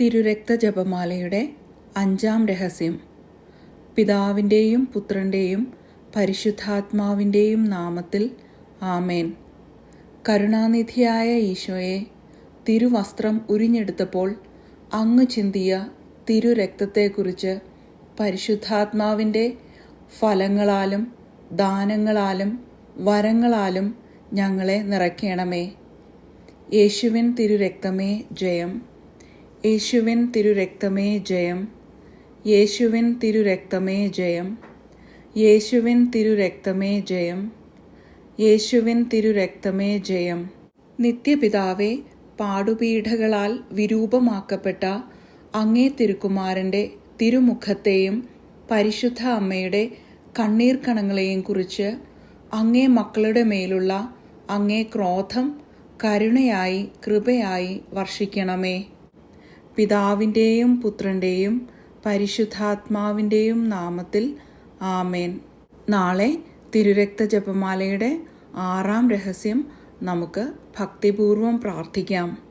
തിരുരക്ത ജപമാലയുടെ അഞ്ചാം രഹസ്യം. പിതാവിന്റെയും പുത്രന്റെയും പരിശുദ്ധാത്മാവിന്റെയും നാമത്തിൽ ആമേൻ. കരുണാനിധിയായ ഈശോയെ തിരുവസ്ത്രം ഉരിഞ്ഞെടുത്തപ്പോൾ അങ്ങ് ചിന്തിയ തിരുരക്തത്തെക്കുറിച്ച് പരിശുദ്ധാത്മാവിന്റെ ഫലങ്ങളാലും ദാനങ്ങളാലും വരങ്ങളാലും ഞങ്ങളെ നിറയ്ക്കണമേ. യേശുവിൻ തിരുരക്തമേ ജയം. യേശുവിൻ തിരുരക്തമേ ജയം. യേശുവിൻ തിരുരക്തമേ ജയം. യേശുവിൻ തിരുരക്തമേ ജയം. യേശുവിൻ തിരുരക്തമേ ജയം. നിത്യപിതാവേ പാടുപീഠകളാൽ വിരൂപമാക്കപ്പെട്ട അങ്ങേ തിരുക്കുമാരന്റെ തിരുമുഖത്തെയും പരിശുദ്ധ അമ്മയുടെ കണ്ണീർ കണങ്ങളെയും കുറിച്ച് അങ്ങേ മക്കളുടെ മേലുള്ള അങ്ങേ ക്രോധം കരുണയായി കൃപയായി വർഷിക്കണമേ. പിതാവിന്റെയും പുത്രന്റെയും പരിശുദ്ധാത്മാവിന്റെയും നാമത്തിൽ ആമേൻ. നാളെ തിരുരക്ത ജപമാലയുടെ ആറാം രഹസ്യം നമുക്ക് ഭക്തിപൂർവം പ്രാർത്ഥിക്കാം.